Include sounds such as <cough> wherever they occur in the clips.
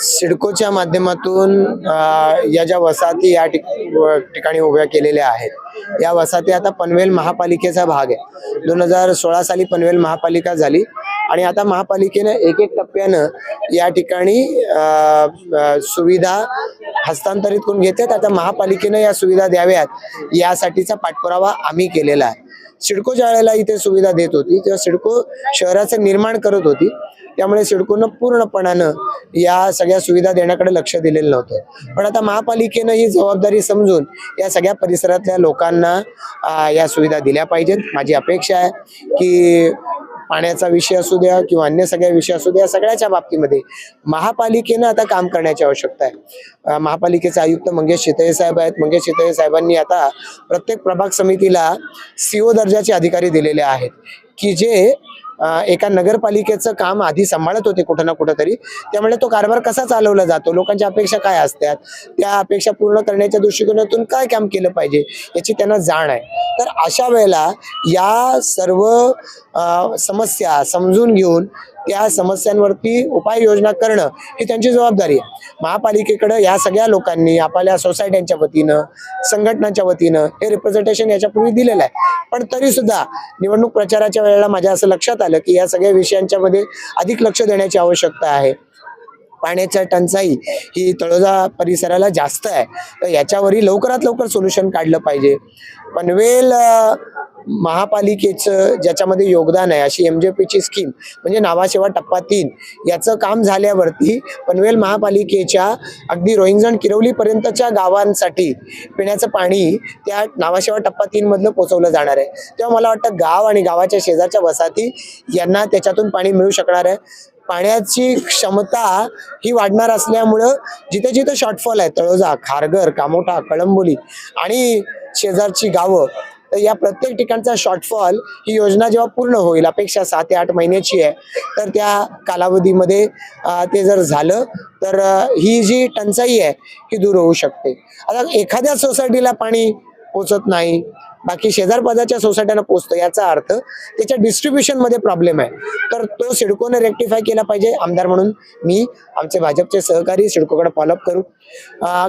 सिडकोच्या माध्यमातून या ज्या वसाहती या ठिकाणी उभ्या केलेल्या आहेत या वसाहती आता पनवेल महापालिकेचा भाग आहे. दोन हजार सोळा साली पनवेल महापालिका झाली आणि आता महापालिकेनं एक एक टप्प्यानं या ठिकाणी सुविधा हस्तांतरित करून घेतात आता महापालिकेनं या सुविधा द्याव्यात यासाठीचा पाठपुरावा आम्ही केलेला आहे. सिडको ज्या वेळेला इथे सुविधा देत होती तेव्हा सिडको शहराचं निर्माण करत होती. त्यामुळे सिडकोनं पूर्णपणानं या सगळ्या सुविधा देण्याकडे लक्ष दिलेलं नव्हतं. पण आता महापालिकेनं ही जबाबदारी समजून या सगळ्या परिसरातल्या लोकांना या सुविधा दिल्या पाहिजेत. माझी अपेक्षा आहे की पाण्याचा विषय असू द्या किंवा अन्य सगळ्या विषय असू द्या सगळ्याच्या बाबतीमध्ये महापालिकेनं आता काम करण्याची आवश्यकता आहे. महापालिकेचे आयुक्त मंगेश शितळे साहेब आहेत. मंगेश शितळे साहेबांनी आता प्रत्येक प्रभाग समितीला सीओ दर्जाचे अधिकारी दिलेले आहेत की जे एका नगरपालिकेचं काम आधी सांभाळत होते कुठं ना कुठं तरी त्यामुळे तो कारभार कसा चालवला जातो? लोकांच्या अपेक्षा काय असतात? त्या अपेक्षा पूर्ण करण्याच्या दृष्टिकोनातून काय काम केलं पाहिजे याची त्यांना जाण आहे. तर अशा वेळेला या सर्व समस्या समजून घेऊन त्या समस्यांवरती उपाययोजना करणं ही त्यांची जबाबदारी आहे. महापालिकेकडं या सगळ्या लोकांनी आपल्या सोसायट्यांच्या वतीनं संघटनांच्या वतीनं हे रिप्रेझेंटेशन याच्यापूर्वी दिलेलं आहे. पण तरी सुद्धा निवडणूक प्रचाराच्या वेळेला माझ्या असं लक्षात आलं की या सगळ्या विषयांच्या मध्ये अधिक लक्ष देण्याची आवश्यकता आहे. पाण्याच्या टंचाई ही तळोजा परिसराला जास्त आहे. तर याच्यावरही लवकरात लवकर सोल्युशन काढलं पाहिजे. पनवेल महापालिकेचं ज्याच्यामध्ये योगदान आहे अशी एम जे पीची स्कीम म्हणजे नावाशेवा टप्पा तीन याचं काम झाल्यावरती पनवेल महापालिकेच्या अगदी रोहिंजण किरवलीपर्यंतच्या गावांसाठी पिण्याचं पाणी त्या नावाशेवा टप्पा तीन मधलं पोचवलं जाणार आहे. तेव्हा मला वाटतं गाव आणि गावाच्या शेजारच्या वसाहती यांना त्याच्यातून पाणी मिळू शकणार आहे. पाण्याची क्षमता ही वाढणार असल्यामुळं जिथे जिथे शॉर्टफॉल आहे तळोजा खारघर कामोठा कळंबोली आणि शेजारची गावं तर या प्रत्येक ठिकाणचा शॉर्टफॉल ही योजना जेव्हा पूर्ण होईल अपेक्षा सात ते आठ महिन्याची आहे तर त्या कालावधीमध्ये ते जर झालं तर ही जी टंचाई आहे ही दूर होऊ शकते. आता एखाद्या सोसायटीला पाणी पोचत नाही बाकी शेजारपाजाच्या सोसायट्यांना पोहोचतो याचा अर्थ त्याच्या डिस्ट्रीब्युशनमध्ये प्रॉब्लेम आहे. तर तो सिडकोने रेक्टिफाय केला पाहिजे आमदार म्हणून मी आमचे भाजपचे सहकारी सिडकोकडे फॉलोअप करू.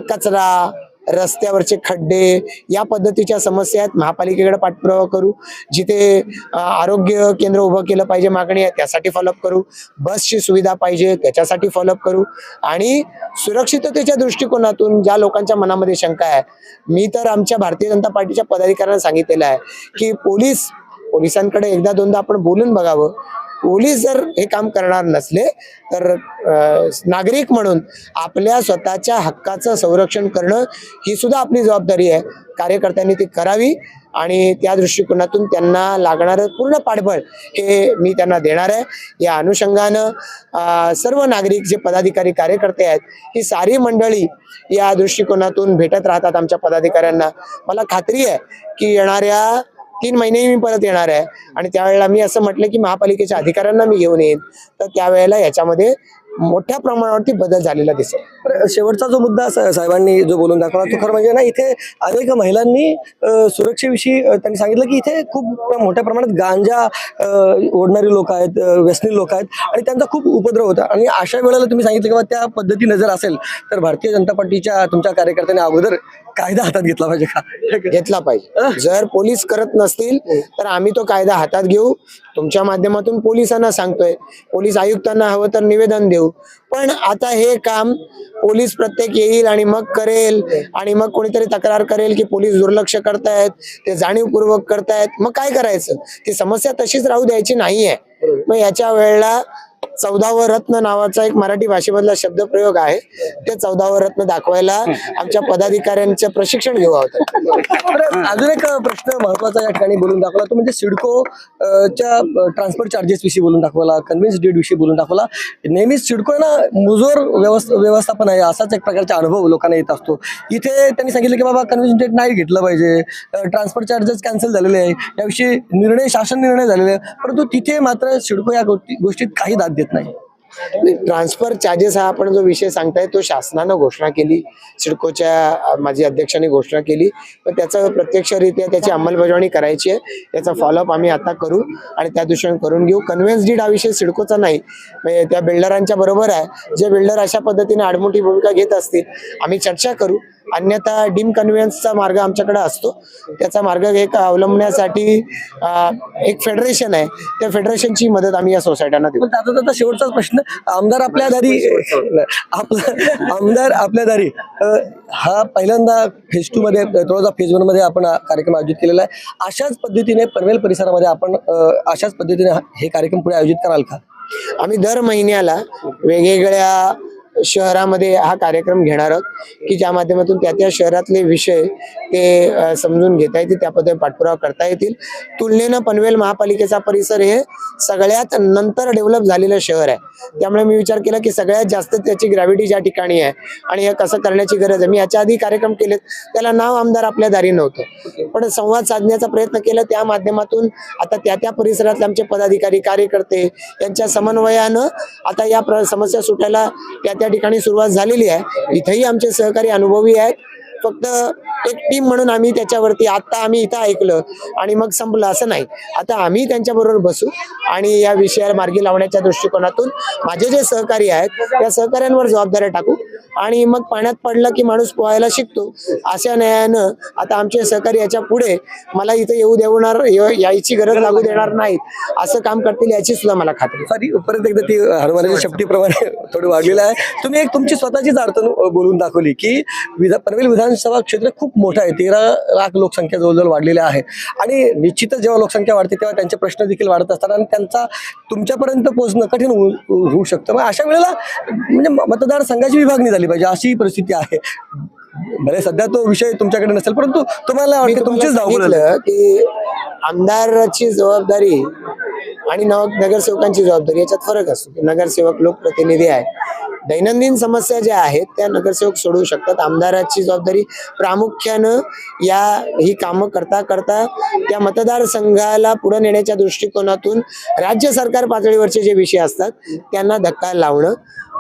कचरा रस्त्यावरचे खड्डे या पद्धतीच्या समस्या आहेत. महापालिकेकडे पाठपुरावा करू. जिथे आरोग्य केंद्र उभं केलं पाहिजे मागणी आहे त्यासाठी फॉलोअप करू. बसची सुविधा पाहिजे त्याच्यासाठी फॉलोअप करू. आणि सुरक्षिततेच्या दृष्टिकोनातून ज्या लोकांच्या मनामध्ये शंका आहे मी तर आमच्या भारतीय जनता पार्टीच्या पदाधिकाऱ्यांना सांगितलेलं आहे की पोलीस पोलिसांकडे एकदा दोनदा आपण बोलून बघावं. पोलीस जर हे काम करणार नसले तर नागरिक म्हणून आपल्या स्वतःच्या हक्काचं संरक्षण करणं ही सुद्धा आपली जबाबदारी आहे. कार्यकर्त्यांनी ती करावी आणि त्या दृष्टिकोनातून त्यांना लागणारं पूर्ण पाठबळ हे मी त्यांना देणार आहे. या अनुषंगानं सर्व नागरिक जे पदाधिकारी कार्यकर्ते आहेत ही सारी मंडळी या दृष्टिकोनातून भेटत राहतात आमच्या पदाधिकाऱ्यांना. मला खात्री आहे की येणाऱ्या तीन महिने मी परत येणार आहे. आणि त्यावेळेला मी असं म्हटलं की महापालिकेच्या अधिकाऱ्यांना मी घेऊन येईन. तर त्यावेळेला याच्यामध्ये मोठ्या प्रमाणावरती बदल झालेला दिसेल शेवटचा जो मुद्दा साहेबांनी जो बोलून दाखवला तो खरं म्हणजे ना इथे अनेक महिलांनी सुरक्षेविषयी त्यांनी सांगितलं की इथे खूप मोठ्या प्रमाणात गांजा ओढणारी लोक आहेत व्यसनी लोक आहेत आणि त्यांचा खूप उपद्रव होता. आणि अशा वेळेला तुम्ही सांगितलं की बा त्या पद्धतीने जर असेल तर भारतीय जनता पार्टीच्या तुमच्या कार्यकर्त्यांनी अगोदर कायदा हातात घेतला पाहिजे का? घेतला पाहिजे. जर पोलीस करत नसतील तर आम्ही तो कायदा हातात घेऊ. तुमच्या माध्यमातून पोलिसांना सांगतोय. पोलीस आयुक्तांना हवं तर निवेदन देऊ. पण आता हे काम पोलीस प्रत्येक येईल आणि मग करेल आणि मग कोणीतरी तक्रार करेल की पोलीस दुर्लक्ष करतायत ते जाणीवपूर्वक करतायत. मग काय करायचं? ती समस्या तशीच राहू द्यायची नाहीये. मग याच्या वेळेला चौदावं रत्न नावाचा एक मराठी भाषेमधला शब्दप्रयोग आहे. ते चौदावं रत्न दाखवायला आमच्या पदाधिकाऱ्यांचं प्रशिक्षण घेऊ आहोत. अजून एक प्रश्न महत्त्वाचा या ठिकाणी बोलून दाखवला. तो म्हणजे सिडको अ, च्या ट्रान्सपोर्ट चार्जेस विषयी बोलून दाखवला कन्व्हिन्स डेट विषयी बोलून दाखवला. नेहमीच सिडको ना मुजोर व्यवस्थ व्यवस्थापन आहे असाच एक प्रकारचा अनुभव लोकांना येत असतो. इथे त्यांनी सांगितलं की बाबा कन्व्हिन्स डेट नाही घेतलं पाहिजे. ट्रान्सपोर्ट चार्जेस कॅन्सल झालेले आहे. याविषयी निर्णय शासन निर्णय झालेले आहे. परंतु तिथे मात्र सिडको या गोष्टी गोष्टीत काही दाद देत नाही. ट्रान्सफर चार्जेस हा आपण जो विषय सांगताय तो शासनानं घोषणा केली सिडकोच्या माझी अध्यक्षांनी घोषणा केली. पण त्याचं प्रत्यक्षरित्या त्याची अंमलबजावणी करायची आहे. त्याचा फॉलोअप आम्ही आता करू आणि त्या दृष्टीने करून घेऊ. कन्व्हेन्स डीड हा विषय सिडकोचा नाही. म्हणजे त्या बिल्डरांच्या बरोबर आहे. जे बिल्डर अशा पद्धतीने आडमोठी भूमिका घेत असतील आम्ही चर्चा करू. अन्यथा डीम कन्व्हेन्सचा मार्ग आमच्याकडे असतो. त्याचा मार्ग एक अवलंबण्यासाठी एक फेडरेशन आहे. त्या फेडरेशनची मदत आम्ही या सोसायट्यांना देऊ. त्याचा त्याचा शेवटचाच प्रश्न. आमदार आपल्या दारी आपला आमदार आपल्या दारी. हा पहिल्यांदा फेज टू मध्ये थोडासा फेज वनमध्ये आपण कार्यक्रम आयोजित केलेला आहे. अशाच पद्धतीने पनवेल परिसरामध्ये आपण अशाच पद्धतीने हे कार्यक्रम पुढे आयोजित कराल का? आम्ही दर महिन्याला वेगवेगळ्या शहरामध्ये हा कार्यक्रम घेणार आहोत की ज्या माध्यमातून त्या त्या शहरातले विषय ते समजून घेता येतील त्या पद्धतीने पाठपुरावा करता येतील. तुलनेनं पनवेल महापालिकेचा परिसर हे सगळ्यात नंतर डेव्हलप झालेलं शहर आहे. त्यामुळे मी विचार केला की सगळ्यात जास्त त्याची ग्रॅव्हिटी ज्या ठिकाणी आहे आणि हे कसं करण्याची गरज आहे मी याच्या आधी कार्यक्रम केलेत. त्याला नाव आमदार आपल्या दारी नव्हतं. पण संवाद साधण्याचा प्रयत्न केला त्या माध्यमातून आता त्या त्या परिसरातले आमचे पदाधिकारी कार्यकर्ते यांच्या समन्वयानं आता या समस्या सुटायला त्या त्या ठिकाणी सुरुवात झालेली आहे. इथेही आमचे सहकारी अनुभवी आहेत. फक्त एक टीम म्हणून आम्ही त्याच्यावरती आता आम्ही इथं ऐकलं आणि मग संपलं असं नाही. आता आम्ही त्यांच्याबरोबर बसू आणि या विषयाला मार्गी लावण्याच्या दृष्टिकोनातून माझे जे सहकारी आहेत त्या सहकाऱ्यांवर जबाबदाऱ्या टाकू आणि मग पाण्यात पडलं की माणूस पोहायला शिकतो. अशा न्यायानं आता आमचे सहकारी याच्यापुढे मला इथं येऊ देणार यायची गरज लागू देणार नाहीत असं काम करतील याची सुद्धा मला खात्री. सॉरी परत एकदा ती हनुमानाच्या शपटीप्रमाणे <laughs> थोडी वागलेलं आहे. तुम्ही एक तुमची स्वतःचीच अडचण अ, बोलून दाखवली की विधा पनवेल विधानसभा क्षेत्र खूप मोठं आहे. तेरा लाख लोकसंख्या जवळजवळ वाढलेल्या आहे आणि निश्चितच जेव्हा लोकसंख्या वाढते तेव्हा त्यांचे प्रश्न देखील वाढत असतात आणि त्यांचा तुमच्यापर्यंत पोहोचणं कठीण होऊ शकतं. मग अशा वेळेला म्हणजे मतदारसंघाची विभागणी झाली पाहिजे अशी परिस्थिती आहे. भले सध्या तो विषय तुमच्याकडे नसेल परंतु तुम्हाला वाटतं तुमचीच. सांगितलं की आमदाराची जबाबदारी आणि नव नगरसेवकांची जबाबदारी याच्यात फरक असतो. की नगरसेवक लोकप्रतिनिधी आहे. दैनंदिन समस्या ज्या आहेत त्या नगरसेवक सोडवू शकतात. आमदाराची जबाबदारी प्रामुख्यानं या ही कामं करता करता त्या मतदारसंघाला पुढे नेण्याच्या दृष्टिकोनातून राज्य सरकार पातळीवरचे जे विषय असतात त्यांना धक्का लावणं.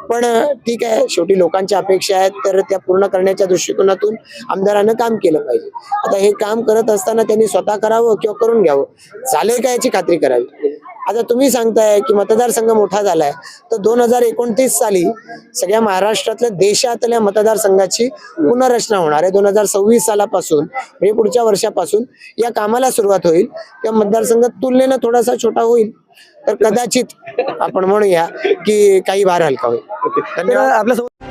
पण ठीक आहे शेवटी लोकांच्या अपेक्षा आहेत तर त्या पूर्ण करण्याच्या दृष्टिकोनातून आमदारानं काम केलं पाहिजे. आता हे काम करत असताना त्यांनी स्वतः करावं किंवा करून घ्यावं? चालेल का याची खात्री करावी? आता तुम्ही सांगताय की मतदारसंघ मोठा झालाय. तर दोन हजार एकोणतीस साली सगळ्या महाराष्ट्रातल्या देशातल्या मतदारसंघाची पुनर्रचना होणार आहे. दोन हजार सव्वीस सालापासून म्हणजे पुढच्या वर्षापासून या कामाला सुरुवात होईल. त्या मतदारसंघ तुलनेनं थोडासा छोटा होईल. तर कदाचित आपण म्हणूया की काही भार हलका होईल. धन्यवाद. आपल्यासोबत